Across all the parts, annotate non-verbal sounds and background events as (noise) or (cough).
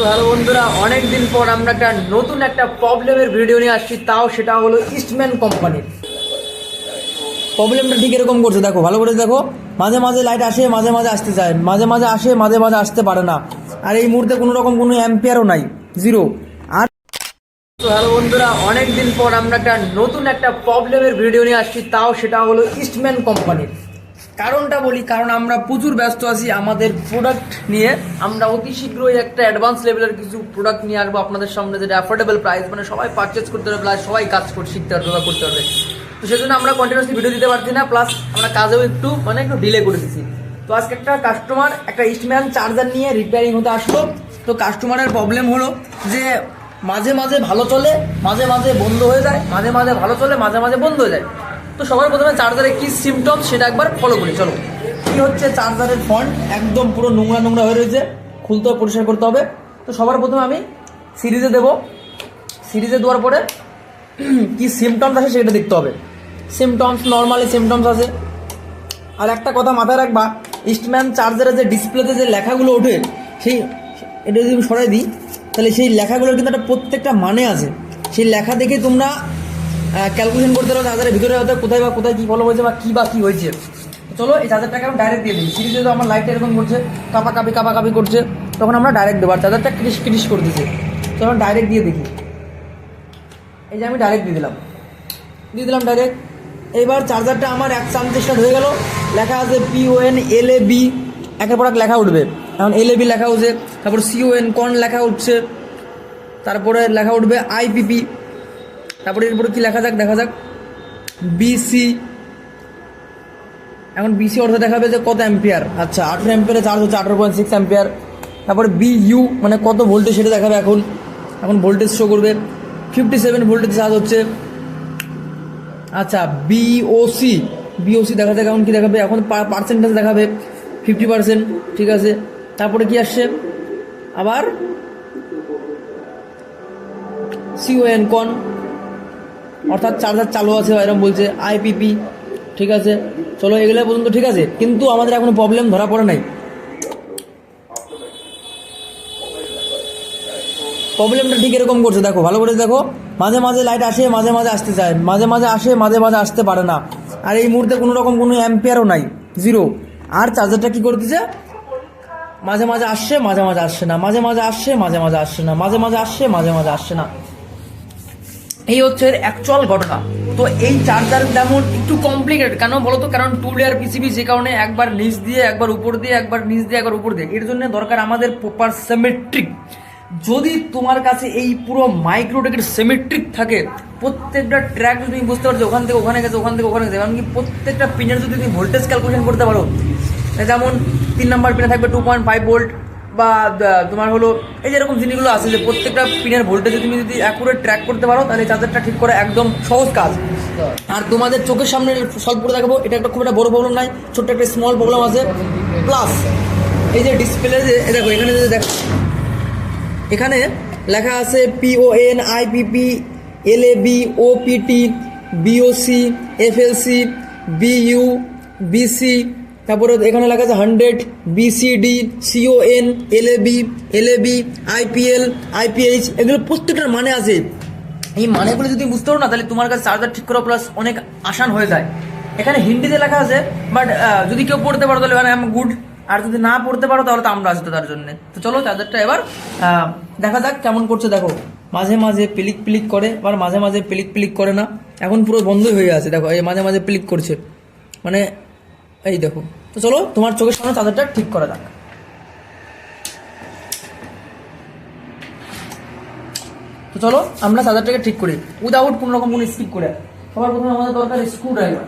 তো হ্যালো বন্ধুরা অনেক দিন পর আমরা একটা নতুন একটা প্রবলেমের ভিডিও নিয়ে আসছি, তাও সেটা হলো ইস্টম্যান কোম্পানির প্রবলেমটা ঠিক এরকম করছে, দেখো, ভালো করে দেখো। মাঝে মাঝে লাইট আসে, মাঝে মাঝে আসতে চায়। মাঝে মাঝে আসে, মাঝে মাঝে আসতে পারে না। আর এই মুহূর্তে কোনো রকম কোনো অ্যাম্পিয়ারও নাই জিরো আর তো হ্যালো বন্ধুরা অনেক দিন পর আমরা একটা নতুন একটা প্রবলেমের ভিডিও নিয়ে আসছি, তাও সেটা হলো ইস্টম্যান কোম্পানির কারণটা বলি, কারণ আমরা প্রচুর ব্যস্ত আছি আমাদের প্রোডাক্ট নিয়ে। আমরা অতি শীঘ্রই একটা অ্যাডভান্স লেভেলের কিছু প্রোডাক্ট নিয়ে আসব আপনাদের সামনে, যেটা অ্যাফোর্ডেবল প্রাইস মানে সবাই পারচেস করতে পারবে প্লাস সবাই কাজ করতে শিখতে পারবে বা করতে পারবে। তো সেজন্য আমরা কন্টিনিউসলি ভিডিও দিতে পারছি না প্লাস আমরা কাজেও একটু মানে একটু ডিলে করে দিচ্ছি। তো আজকে একটা কাস্টমার একটা ইস্টম্যান চার্জার নিয়ে রিপেয়ারিং হতে আসলো। তো কাস্টমারের প্রবলেম হলো যে মাঝে মাঝে ভালো চলে, মাঝে মাঝে বন্ধ হয়ে যায়, মাঝে মাঝে ভালো চলে, মাঝে মাঝে বন্ধ হয়ে যায়। তো সবার প্রথমে চার্জারের কি সিমটম সেটা একবার ফলো করি, চলো। কি হচ্ছে? চার্জারের ফন্ট একদম পুরো নোংরা নোংরা হয়ে রয়েছে। খুলতে হবে, পরিষ্কার করতে হবে। তো সবার প্রথমে আমি সিরিজে দেব। সিরিজে দেওয়ার পরে (clears throat) কি সিমটমস আছে সেটা দেখতে হবে। সিমটমস নর্মালি সিমটমস আছে আর একটা কথা মাথায় রাখবা ইস্টম্যান চার্জারের যে ডিসপ্লেতে যে লেখাগুলো ওঠে, সেই এটা যদি আমি সরাই দিই, তাহলে সেই লেখাগুলোর কিন্তু একটা প্রত্যেকটা মানে আছে। সেই লেখা দেখে তোমরা ক্যালকুলেশন করতে পারো চার্জারের ভিতরে হয়তো কোথায় বা কোথায় কী ফলো হয়েছে বা কী বা কী হয়েছে। চলো, এই চার্জারটাকে আমি ডাইরেক্ট দিয়ে দিই। সিরিজে তো আমার লাইটটা এরকম করছে কাপা কাপি কাপা কাপি করছে, তখন আমরা ডাইরেক্ট দেবো। আর চার্জারটা ক্রিস ক্রিস করতেছে তখন ডাইরেক্ট দিয়ে দেখি। এই যে আমি ডাইরেক্ট দিয়ে দিলাম। দিয়ে দিলাম ডাইরেক্ট এবার চার্জারটা আমার এক চান্স স্টার্ট হয়ে গেল। লেখা আছে পিওএন এল এ বি একের পর এক লেখা উঠবে। এখন এল এ বি লেখা উঠছে। তারপর সিওএন কন লেখা উঠছে। তারপরে লেখা উঠবে আইপিপি তারপরে এরপরে কী লেখা যাক, দেখা যাক। বিসি এখন বিসি অর্থ দেখাবে যে কত অ্যাম্পিয়ার। আচ্ছা আঠেরো অ্যাম্পিয়ারে চার্জ হচ্ছে আঠেরো পয়েন্ট সিক্স অ্যাম্পিয়ার। তারপরে বিইউ মানে কত ভোল্টেজ সেটা দেখাবে এখন। এখন ভোল্টেজ শো করবে। ফিফটি সেভেন ভোল্টেজ চার্জ হচ্ছে। আচ্ছা বিওসি বিওসি দেখা যাক এখন কি দেখাবে। এখন পার্সেন্টেজ দেখাবে ফিফটি পার্সেন্ট ঠিক আছে। তারপরে কি আসছে? আবার সিওএন কন অর্থাৎ চার্জার চালু আছে বা এরকম বলছে আইপিপি ঠিক আছে চলো এগুলো পর্যন্ত ঠিক আছে কিন্তু আমাদের এখনও প্রবলেম ধরা পড়ে নাই প্রবলেমটা ঠিক এরকম করছে দেখো ভালো করে দেখো মাঝে মাঝে লাইট আসে মাঝে মাঝে আসতে চায় মাঝে মাঝে আসে মাঝে মাঝে আসতে পারে না আর এই মুহূর্তে কোনো রকম কোনো অ্যাম্পিয়ারও নাই জিরো আর চার্জারটা কি করতেছে মাঝে মাঝে আসছে মাঝে মাঝে আসছে না মাঝে মাঝে আসছে মাঝে মাঝে আসছে না মাঝে মাঝে আসছে মাঝে মাঝে আসছে না এই হচ্ছে এর অ্যাকচুয়াল ঘটনা। তো এই চার্জার তেমন একটু কমপ্লিকেটেড কেন বলতো? কারণ টু লেয়ার পিসিবি যে কারণে একবার নিচ দিয়ে, একবার উপর দিয়ে, একবার নিচ দিয়ে, একবার উপর দিয়ে। এর জন্য দরকার আমাদের প্রপার সেমেট্রিক যদি তোমার কাছে এই পুরো মাইক্রোটেকের সিমেট্রিক থাকে, প্রত্যেকটা ট্র্যাক যদি তুমি বুঝতে পারছ, ওখান থেকে ওখানে গেছে, ওখান থেকে ওখানে গেছে, এমনকি প্রত্যেকটা পিনের যদি তুমি ভোল্টেজ ক্যালকুলেশন করতে পারো, যেমন তিন নাম্বার পিনে থাকবে টু পয়েন্ট ফাইভ ভোল্ট বা তোমার হলো, এই যেরকম জিনিসগুলো আছে যে প্রত্যেকটা পিনের ভোল্টেজ তুমি যদি অ্যাকুরেট ট্র্যাক করতে পারো, তাহলে চার্জারটা ঠিক করা একদম সহজ কাজ। আর তোমাদের চোখের সামনে সলভ করে দেখাবো, এটা একটা খুব একটা বড় প্রবলেম নাই ছোট্ট একটা স্মল প্রবলেম আছে। প্লাস এই যে ডিসপ্লে যে দেখো, এখানে যে দেখো এখানে লেখা আছে PON IPP LAB OPT BOC FLC BU BC তারপরে এখানে লেখা আছে hundred, BCD, CON, LAB LAB, IPL, IPH, এগুলো প্রত্যেকটার মানে আছে। এই মানেগুলো যদি বুঝতে পারো না, তাহলে তোমার কাছে চার্জার ঠিক করা প্লাস অনেক আসান হয়ে যায়। এখানে হিন্দিতে লেখা আছে বাট যদি কেউ পড়তে পারো তাহলে আই এম গুড আর যদি না পড়তে পারো তাহলে তো আমরা আছি তো তার জন্য। তো চলো চার্জারটা এবার দেখা যাক কেমন করছে, দেখো। মাঝে মাঝে পিলিক পিলিক করে, আবার মাঝে মাঝে পিলিক পিলিক করে না। এখন পুরো বন্ধই হয়ে আছে, দেখো, এই মাঝে মাঝে পিলিক করছে। মানে এই দেখো। তো চলো, তোমার চোখের সামনে চার্জারটা ঠিক করা যাক। তো চলো, আমরা চার্জারটাকে ঠিক করি। উইদাউট কোনো রকম কোনো স্কিপ করে। সবার প্রথমে আমাদের দরকার স্ক্রু ড্রাইভার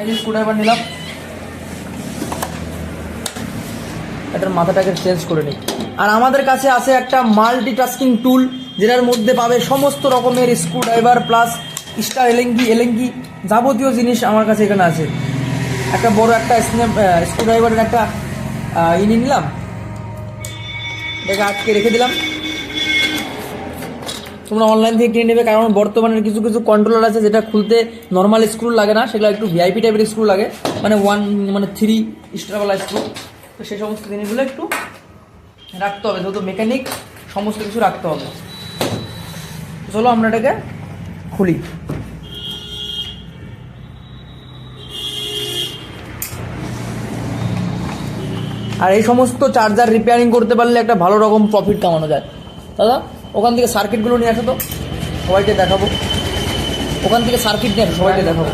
এই স্ক্রু ড্রাইভার নিলাম। এটার মাথাটাকে চেঞ্জ করে নিই। আর আমাদের কাছে আছে একটা মাল্টি টাস্কিং টুল যেটার মধ্যে পাবে সমস্ত রকমের স্ক্রু ড্রাইভার প্লাস স্টার এলেঙ্গি এলেঙ্গি যাবতীয় জিনিস আমার কাছে এখানে আছে। একটা বড় একটা স্ন্যাপ স্ক্রু ড্রাইভারের একটা আহ, ই নিয়ে নিলাম। এটাকে আটকে রেখে দিলাম। তোমরা অনলাইন থেকে কিনে নেবে কারণ বর্তমানে কিছু কিছু কন্ট্রোলার আছে যেটা খুলতে নর্মাল স্ক্রু লাগে না সেগুলো একটু ভিআইপি টাইপের স্ক্রু লাগে। মানে ওয়ান মানে থ্রি স্টারওয়ালা স্ক্রু তো সেই সমস্ত জিনিসগুলো একটু রাখতে হবে যেহেতু মেকানিক সমস্ত কিছু রাখতে হবে। চলো আমরা এটাকে খুলি। আর এই সমস্ত চার্জার রিপেয়ারিং করতে পারলে একটা ভালো রকম প্রফিট কামানো যায়। দাদা, ওখান থেকে সার্কিটগুলো নিয়ে আসো তো। সবাইকে দেখাবো। ওখান থেকে সার্কিট নিয়ে আসো, সবাইকে দেখাবো।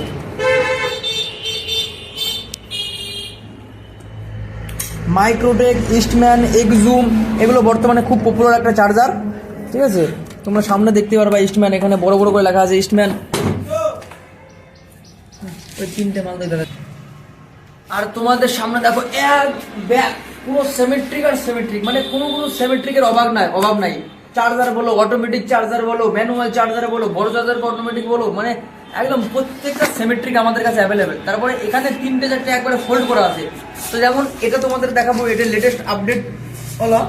মাইক্রোটেক ইস্টম্যান এক্সুম এগুলো বর্তমানে খুব পপুলার একটা চার্জার ঠিক আছে? তোমরা সামনে দেখতে পারবা ইস্টম্যান এখানে বড় বড় করে লেখা আছে ইস্টম্যান ওই তিনটে মাল পাচ্ছ। আর তোমাদের সামনে দেখো এক ব্যাগ, পুরো সেমেট্রিক আর সেমেট্রিক মানে কোনো কোনো সেমেট্রিকের অভাব নাই অভাব নাই। চার্জার বলো অটোমেটিক চার্জার বলো ম্যানুয়াল চার্জার বলো, বড় চার্জার অটোমেটিক বলো মানে একদম প্রত্যেকটা সেমেট্রিক আমাদের কাছে অ্যাভেলেবেল তারপরে এখানে তিনটে চারটে একবারে ফোল্ড করা আছে। তো যেমন এটা তোমাদের দেখাবো, এটা লেটেস্ট আপডেট হলো।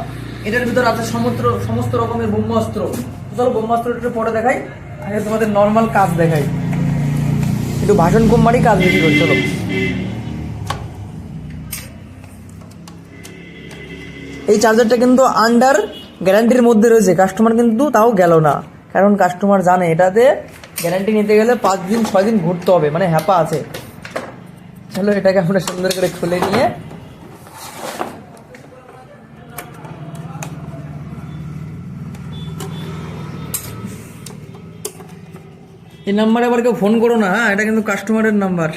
এটার ভিতর আছে সমস্ত সমস্ত রকমের ব্রহ্মাস্ত্র। তো চলো ব্রহ্মাস্ত্রটা পরে দেখাই, আগে তোমাদের নর্মাল কাজ দেখাই। একটু ভাষণ কম মারি কাজ বেশি করি চলো। এই চার্জারটা কিন্তু আন্ডার গ্যারান্টির মধ্যে রয়েছে। কাস্টমার কিন্তু তাও গেল না। কারণ কাস্টমার জানে, এটাতে গ্যারান্টি নিতে গেলে পাঁচ দিন, ছয় দিন ঘুরতে হবে মানে হ্যাপা আছে। চলো এটাকে আমরা সুন্দর করে খুলে নিয়ে এই নাম্বারে আবার কেউ ফোন করো না হ্যাঁ এটা কিন্তু কাস্টমারের নাম্বার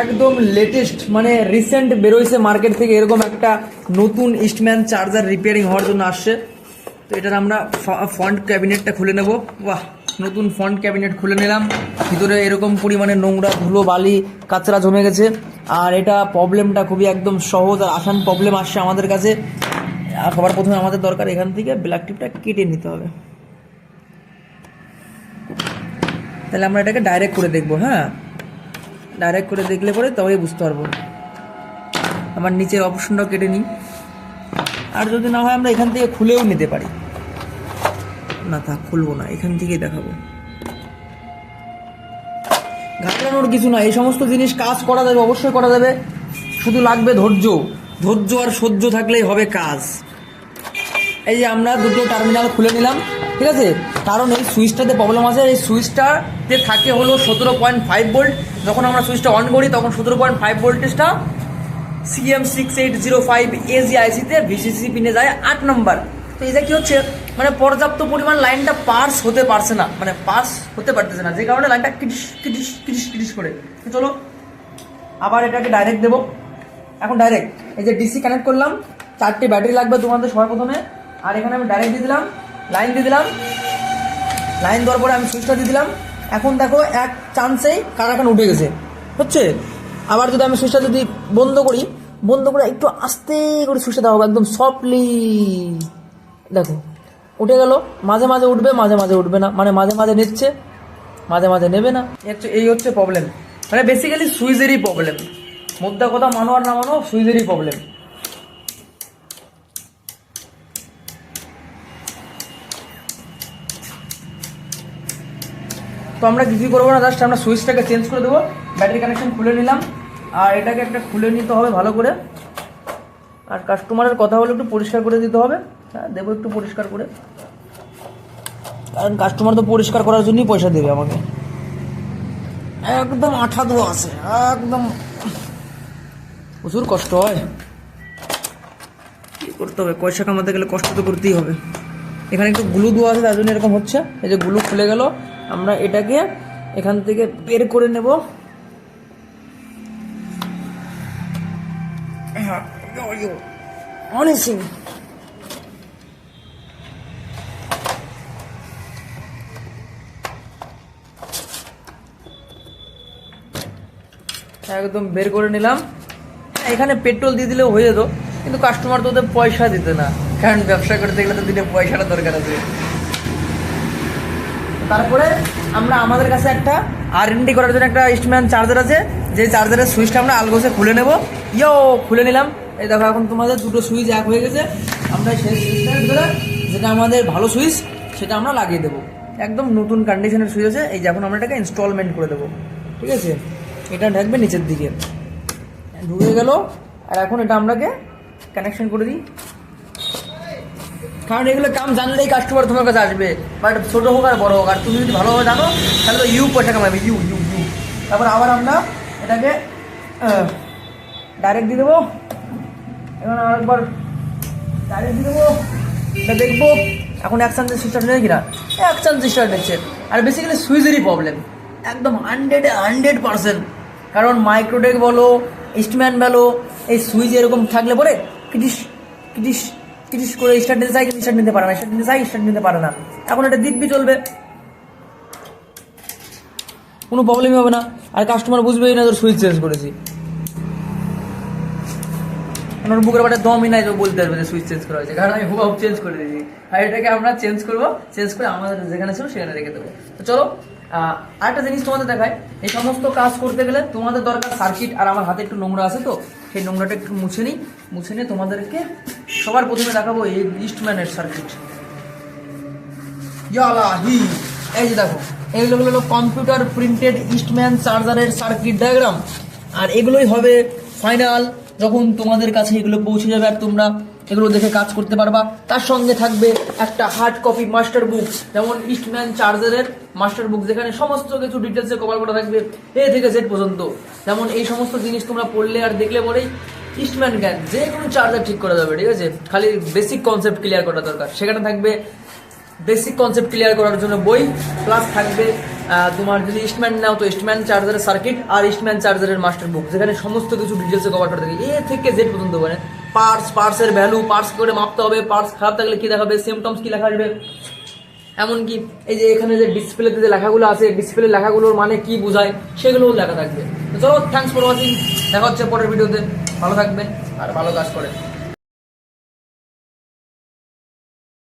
একদম লেটেস্ট মানে রিসেন্ট বেরোইছে মার্কেট থেকে এরকম একটা নতুন ইস্টম্যান চার্জার রিপেয়ারিং হওয়ার জন্য আসছে। তো এটার আমরা ফ্রন্ট ক্যাবিনেটটা খুলে নেব। বাহ, নতুন ফ্রন্ট ক্যাবিনেট খুলে নিলাম। ভিতরে এরকম পরিমাণে নোংরা ধুলো, বালি, কাঁচরা জমে গেছে। আর এটা প্রবলেমটা খুবই একদম সহজ আর আসান প্রবলেম আসছে আমাদের কাছে। সবার প্রথমে আমাদের দরকার এখান থেকে ব্ল্যাক টিপটা কেটে নিতে হবে। তাহলে আমরা এটাকে ডাইরেক্ট করে দেখব হ্যাঁ? ডাইরেক্ট করে দেখলে পরে তবেই বুঝতে পারব। আমার নিচের অপশনটাও কেটে নিই। আর যদি না হয় আমরা এখান থেকে খুলেও নিতে পারি। না তা খুলবো না, এখান থেকেই দেখাবো। ঘাবড়ানোর কিছু না, এই সমস্ত জিনিস কাজ করা যাবে, অবশ্যই করা যাবে। শুধু লাগবে ধৈর্য। ধৈর্য আর সহ্য থাকলেই হবে কাজ। এই যে আমরা দুটো টার্মিনাল খুলে নিলাম। ঠিক আছে? কারণ এই সুইচটাতে প্রবলেম আছে, এই সুইচটাতে থাকে হলো সতেরো পয়েন্ট ফাইভ ভোল্ট যখন আমরা সুইচটা অন করি, তখন সতেরো পয়েন্ট ফাইভ ভোল্টেজটা CM six eight zero five AG আইসিতে VCC পিনে যায় আট নম্বর তো এটা কি হচ্ছে? মানে পর্যাপ্ত পরিমাণ লাইনটা পার্স হতে পারছে না। মানে পাস হতে পারতেছে না। যে কারণে লাইনটা কিটিস কিটিস কিটিস কিটিস করে। চলো, আবার এটাকে ডাইরেক্ট দেবো। এখন ডাইরেক্ট এই যে ডিসি কানেক্ট করলাম, চারটে ব্যাটারি লাগবে তোমাদের সবার প্রথমে। আর এখানে আমি ডাইরেক্ট দিয়ে দিলাম। লাইন দিয়ে দিলাম। লাইন দেওয়ার পরে আমি সুইচটা দিয়ে দিলাম। এখন দেখো এক চান্সেই কারাখান উঠে গেছে। হচ্ছে? আবার যদি আমি সুইচটা যদি বন্ধ করি, বন্ধ করে একটু আস্তে করে সুইচটা দেওয়া একদম সফটলি দেখো, উঠে গেল। মাঝে মাঝে উঠবে, মাঝে মাঝে উঠবে না। মানে মাঝে মাঝে নিচ্ছে, মাঝে মাঝে নেবে না। এই হচ্ছে- এই হচ্ছে প্রবলেম মানে বেসিক্যালি সুইচেরই প্রবলেম মুদ্রা কথা মানো আর না মানো সুইচেরই প্রবলেম তো আমরা কিছুই করব না জাস্ট আমরা সুইচটাকে চেঞ্জ করে দেবো। ব্যাটারি কানেকশন খুলে নিলাম। আর এটাকে একটা খুলে নিতে হবে ভালো করে। আর কাস্টমারের কথা হলো একটু পরিষ্কার করে দিতে হবে। হ্যাঁ দেবো একটু পরিষ্কার করে। কারণ কাস্টমার তো পরিষ্কার করার জন্যই পয়সা দেবে আমাকে। একদম আঠা দেওয়া আছে একদম। প্রচুর কষ্ট হয়। কি করতে হবে? পয়সা কামাতে গেলে কষ্ট তো করতেই হবে। এখানে একটু গ্লু দেওয়া আছে তার জন্য এরকম হচ্ছে। এই যে গ্লু খুলে গেল। আমরা এটাকে এখান থেকে বের করে নেব। অনেসিং একদম বের করে নিলাম। এখানে পেট্রোল দিয়ে দিলেও হয়ে যেত কিন্তু কাস্টমার তো ওদের পয়সা দিতে না। কারণ ব্যবসা করতে গেলে তো দিলে পয়সাটা দরকার আছে। তারপরে আমরা আমাদের কাছে একটা আর এনডি করার জন্য একটা ইস্টম্যান চার্জার আছে। যে চার্জারের সুইচটা আমরা আলগোসে খুলে নেব। ইয়ো খুলে নিলাম। এই দেখো, এখন তোমাদের দুটো সুইচ এক হয়ে গেছে। আমরা সেই সুইচটার ভিতরে যেটা আমাদের ভালো সুইচ সেটা আমরা লাগিয়ে দেবো। একদম নতুন কন্ডিশনের সুইচ আছে। এই যে এখন আমরা এটাকে ইনস্টলমেন্ট করে দেবো। ঠিক আছে? এটা ঢাকবে নিচের দিকে। ঢুকে গেল। আর এখন এটা আমরাকে কানেকশন করে দিই। কারণ এগুলো কাম জানলেই কাস্টমার তোমার কাছে আসবে। বাট ছোটো হোক আর বড় হোক, আর তুমি যদি ভালোভাবে জানো, তাহলে তো ইউ পয়সা কামাবে ইউ ইউ ইউ তারপর আবার আমরা এটাকে ডাইরেক্ট দিয়ে দেবো। এখন আরেকবার ডাইরেক্ট দিয়ে দেবো। এটা দেখব, এখন এক চান্সের সিস্টেম নেই কিনা? এক চান্স সিস্টেম নিচ্ছে। আর বেসিক্যালি সুইচেরই প্রবলেম একদম হান্ড্রেড হান্ড্রেড পার্সেন্ট কারণ মাইক্রোটেক বলো ইস্টম্যান বলো, এই সুইচ এরকম থাকলে পরে কিটিস কিটিস কিটিস করে স্টার্ট নিতে চাই কিন্তু স্টার্ট নিতে পারে না। স্টার্ট নিতে চাই স্টার্ট নিতে পারে না। এখন এটা দিব্যি চলবে। কোনো প্রবলেমই হবে না। আর কাস্টমার বুঝবেই না, তোর সুইচ চেঞ্জ করেছি। ওনার বুকের বাটে দমই নাই, তো বলতে পারবে যে সুইচ চেঞ্জ করা হয়েছে। কারণ আমি হুবাব চেঞ্জ করে দিয়েছি। আর এটাকে আমরা চেঞ্জ করব চেঞ্জ করে আমাদের যেখানে ছিল সেখানে রেখে দেবো। তো চলো আরেকটা জিনিস তোমাদের দেখায় এই সমস্ত কাজ করতে গেলে তোমাদের দরকার সার্কিট আর আমার হাতে একটু নোংরা আছে তো, সেই নোংরাটা একটু মুছে নিই। মুছে নিয়ে তোমাদেরকে সবার প্রথমে দেখাবো এই ইস্টম্যানের সার্কিট ইয়ালাহি! এই যে দেখো এগুলো হলো কম্পিউটার প্রিন্টেড ইস্টম্যান চার্জারের সার্কিট ডায়াগ্রাম আর এগুলোই হবে ফাইনাল যখন তোমাদের কাছে এগুলো পৌঁছে যাবে আর তোমরা এগুলো দেখে কাজ করতে পারবা। তার সঙ্গে থাকবে একটা হার্ড কপি মাস্টার বুক যেমন ইস্টম্যান চার্জারের মাস্টার বুক যেখানে সমস্ত কিছু ডিটেলসে কভার করা থাকবে এ থেকে জেড পর্যন্ত। যেমন এই সমস্ত জিনিস তোমরা পড়লে আর দেখলে পরেই ইস্টম্যান জ্ঞান, যে কোনো চার্জার ঠিক করা যাবে, ঠিক আছে? খালি বেসিক কনসেপ্ট ক্লিয়ার করা দরকার। সেখানে থাকবে বেসিক কনসেপ্ট ক্লিয়ার করার জন্য বই প্লাস থাকবে তোমার যদি ইস্টম্যান নাও, তো ইস্টম্যান চার্জারের সার্কিট আর ইস্টম্যান চার্জারের মাস্টার বুক যেখানে সমস্ত কিছু ডিটেলসে কভার করা থাকে। এ থেকে জেড পর্যন্ত মানে পার্টস পার্সের ভ্যালু পার্স করে মাপতে হবে পার্স খারাপ থাকলে কি দেখাবে সিমটমস কি লেখা আসবে। এমনকি এই যে এখানে যে ডিসপ্লেতে যে লেখাগুলো আছে ডিসপ্লে লেখাগুলোর মানে কি বোঝায়, সেগুলোও লেখা থাকবে। তো চলো থ্যাংকস ফর ওয়াচিং দেখা হচ্ছে পরের ভিডিওতে ভালো থাকবে আর ভালো কাজ করেন।